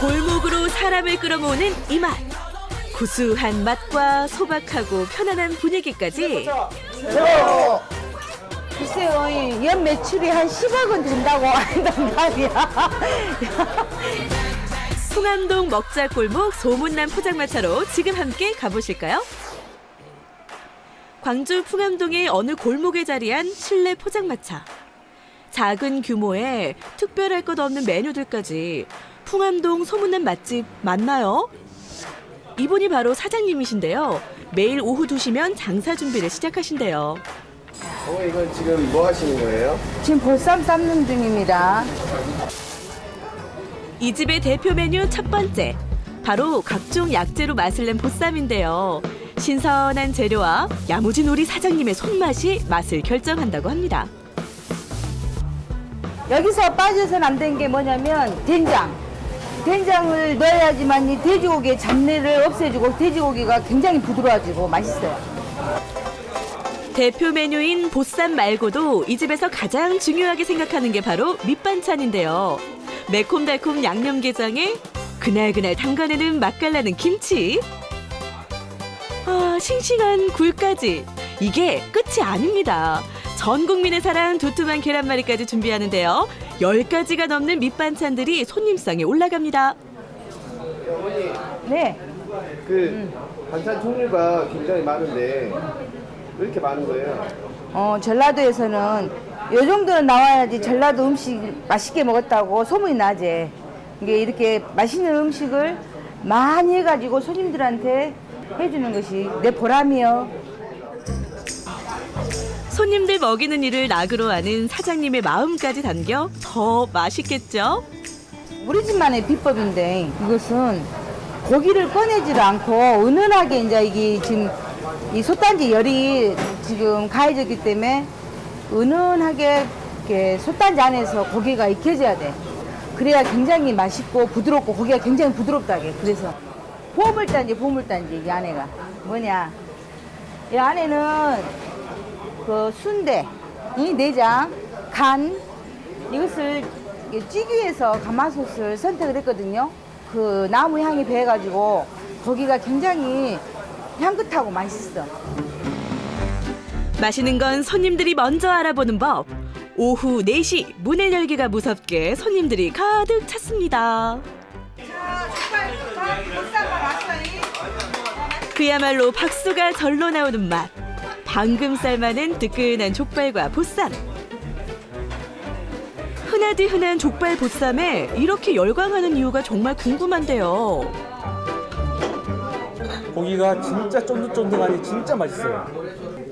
골목으로 사람을 끌어모으는 이 맛. 구수한 맛과 소박하고 편안한 분위기까지 글쎄요, 연 매출이 한 10억은 된다고 한단 말이야. 풍암동 먹자 골목 소문난 포장마차로 지금 함께 가보실까요? 광주 풍암동의 어느 골목에 자리한 실내 포장마차. 작은 규모에 특별할 것 없는 메뉴들까지 풍암동 소문난 맛집 맞나요? 이분이 바로 사장님이신데요. 매일 오후 2시면 장사 준비를 시작하신대요. 어, 이건 지금 뭐 하시는 거예요? 지금 보쌈 삶는 중입니다. 이 집의 대표 메뉴 첫 번째. 바로 각종 약재로 맛을 낸 보쌈인데요. 신선한 재료와 야무진 우리 사장님의 손맛이 맛을 결정한다고 합니다. 여기서 빠져서는 안 되는 게 뭐냐면 된장. 된장을 넣어야지만 이 돼지고기의 잡내를 없애주고 돼지고기가 굉장히 부드러워지고 맛있어요. 대표 메뉴인 보쌈 말고도 이 집에서 가장 중요하게 생각하는 게 바로 밑반찬인데요. 매콤달콤 양념게장에 그날그날 담가내는 맛깔나는 김치. 아, 싱싱한 굴까지. 이게 끝이 아닙니다. 전 국민의 사랑 두툼한 계란말이까지 준비하는데요. 열가지가 넘는 밑반찬들이 손님상에 올라갑니다. 네. 그 반찬 종류가 굉장히 많은데 왜 이렇게 많은 거예요? 어, 전라도에서는 요 정도는 나와야지 전라도 음식 맛있게 먹었다고 소문이 나지. 이게 이렇게 맛있는 음식을 많이 해가지고 손님들한테 해주는 것이 내 보람이요. 손님들 먹이는 일을 낙으로 하는 사장님의 마음까지 담겨 더 맛있겠죠? 우리 집만의 비법인데 이것은 고기를 꺼내지를 않고 은은하게 이제 이게 지금 이 솥단지 열이 지금 가해졌기 때문에 은은하게 이렇게 솥단지 안에서 고기가 익혀져야 돼. 그래야 굉장히 맛있고 부드럽고 고기가 굉장히 부드럽다게. 그래서 보물단지 보물단지 이 안에가 뭐냐? 이 안에는 그 순대, 이 내장, 간 이것을 이게 찌기 위해서 가마솥을 선택을 했거든요. 그 나무 향이 배해가지고 고기가 굉장히 향긋하고 맛있어. 마시는 건 손님들이 먼저 알아보는 법. 오후 4시 문을 열기가 무섭게 손님들이 가득 찼습니다. 그야말로 박수가 절로 나오는 맛. 방금 삶아낸 뜨끈한 족발과 보쌈. 흔하디 흔한 족발 보쌈에 이렇게 열광하는 이유가 정말 궁금한데요. 고기가 진짜 쫀득쫀득하니 진짜 맛있어요.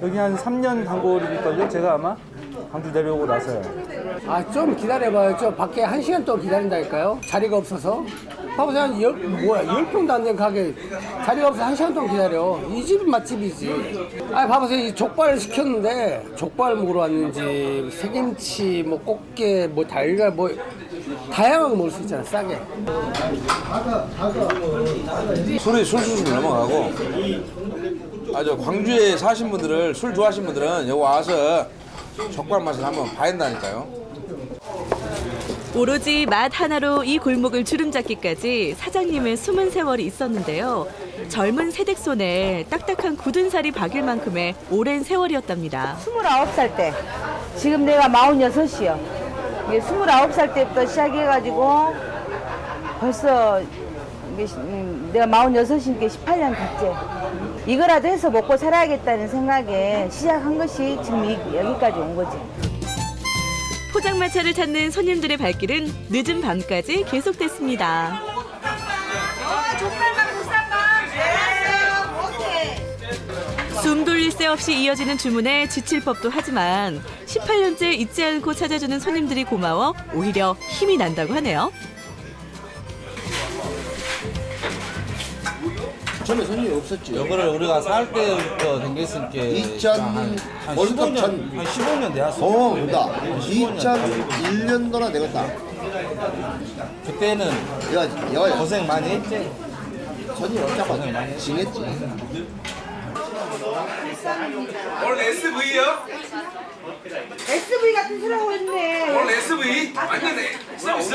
여기 한 3년 단골이니까요. 제가 아마 광주 내려오고 나서요. 아 좀 기다려봐요. 저 밖에 한 시간 동안 기다린다니까요. 자리가 없어서. 봐보세요. 한 열, 뭐야, 열 평도 안 된 가게. 자리가 없어서 한 시간 동안 기다려. 이 집이 맛집이지. 아 봐보세요. 이 족발을 시켰는데, 족발 먹으러 왔는지, 새김치, 뭐 꽃게, 뭐 달걀, 뭐, 다양하게 먹을 수 있잖아, 싸게. 술이 술술 넘어가고 아주 광주에 사신 분들을 술 좋아하시는 분들은 여기 와서 족발 맛을 한번 봐야 된다니까요. 오로지 맛 하나로 이 골목을 주름잡기까지 사장님의 숨은 세월이 있었는데요. 젊은 세댁 손에 딱딱한 굳은 살이 박일 만큼의 오랜 세월이었답니다. 29살 때, 지금 내가 46이요. 이게 29살 때부터 시작해가지고 벌써 음, 내가 46이니까 18년 됐지. 이거라도 해서 먹고 살아야겠다는 생각에 시작한 것이 지금 이- 여기까지 온 거지. 포장마차를 찾는 손님들의 발길은 늦은 밤까지 계속됐습니다. 숨 돌릴 새 없이 이어지는 주문에 지칠 법도 하지만 18년째 잊지 않고 찾아주는 손님들이 고마워 오히려 힘이 난다고 하네요. 처음에 손님이 없었지. 이거를 우리가 살 때부터 댕겼으니까 2000 한, 한 월드컵 15년, 전- 한 15년 되었어. 어, 온다. 2001년도나 되겠다. 그때는 얘가, 얘가 고생 많이 했지. 손이 없자고 징했지. 오늘 SV요? SV 같은 소리 하고 있네. 오늘 SV? 완전 서비스?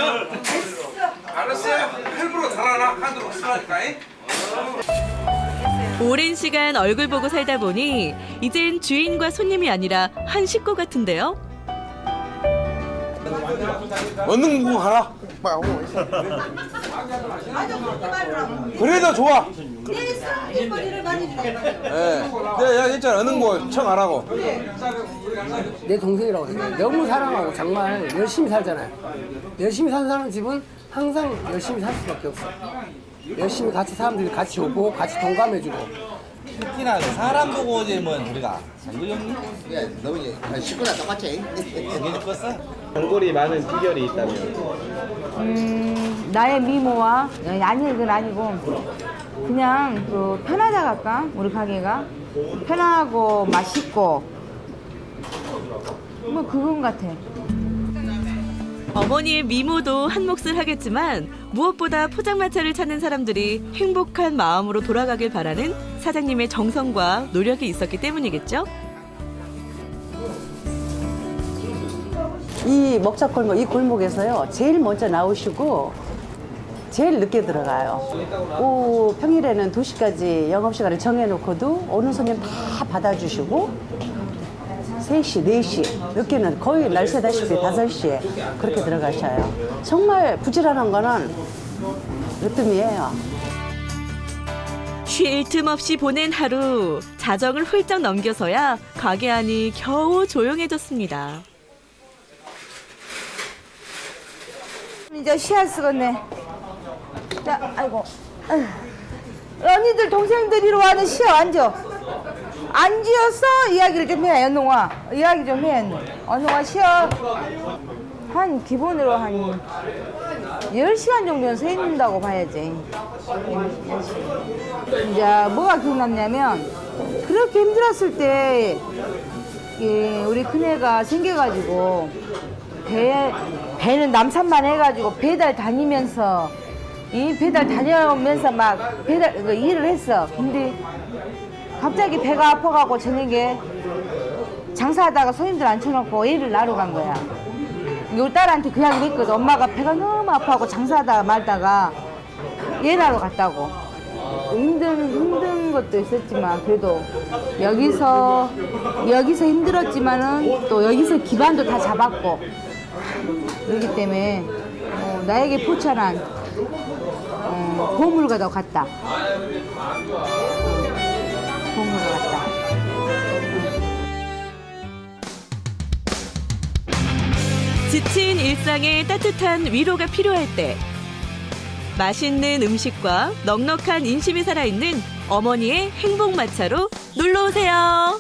알았어요. 할부로 만들라니까. 잉? 오랜 시간 얼굴 보고 살다 보니 이젠 주인과 손님이 아니라 한 식구 같은데요. 얻는 거 가라. 그래도 좋아. 예. 내가 얘기했잖아. 얻는 거청 안 하고. 내 동생이라고 생각해. 너무 사랑하고 정말 열심히 살잖아요. 열심히 사는 사람 집은 항상 열심히 살 수밖에 없어. 열심히 같이 사람들이 같이 오고 같이 동감해주고. 특히나 사람 보고 오지 뭐 우리가 장구 형님 야, 너무 이제 식구나 똑같지? 이게 죽었어? 단골이 많은 비결이 있다면 음, 나의 미모와 아니 그건 아니고 그냥 그 편하다 할까 우리 가게가 편하고 맛있고 뭐 그건 같아. 어머니의 미모도 한 몫을 하겠지만 무엇보다 포장마차를 찾는 사람들이 행복한 마음으로 돌아가길 바라는 사장님의 정성과 노력이 있었기 때문이겠죠. 이 먹자골목 이 골목에서요 제일 먼저 나오시고 제일 늦게 들어가요. 오, 평일에는 2시까지 영업시간을 정해놓고도 오는 손님 다 받아주시고 3시, 4시, 늦게는 거의 날 새다시피 5시에 그렇게 들어가셔요. 정말 부지런한 거는 으뜸이에요. 쉴 틈 없이 보낸 하루 자정을 훌쩍 넘겨서야 가게 안이 겨우 조용해졌습니다. 이제 씨앗 쓰겠네. 자, 아이고. 아휴. 언니들 동생들 이로 와는 쉬어 앉아. 앉아서 이야기를 좀 해, 연동아. 이야기 좀 해. 연동아 쉬어. 한 기본으로 한 10시간 정도는 서 있는다고 봐야지. 10시간. 이제 뭐가 기억났냐면 그렇게 힘들었을 때이 우리 큰애가 생겨가지고 배 배는 남산만 해가지고 배달 다니면서 이 배달 다녀오면서 막 배달 그 일을 했어. 근데 갑자기 배가 아파가고 저녁에 장사하다가 손님들 앉혀놓고 애를 낳으러 간 거야. 요 딸한테 그 이야기를 했거든. 엄마가 배가 너무 아파하고 장사하다가 말다가 애 낳으러 갔다고. 힘든 힘든 것도 있었지만 그래도 여기서 여기서 힘들었지만은 또 여기서 기반도 다 잡았고 그렇기 때문에 어, 나에게 포천한 어, 보물과도 같다. 지친 일상에 따뜻한 위로가 필요할 때 맛있는 음식과 넉넉한 인심이 살아있는 어머니의 행복 마차로 놀러 오세요.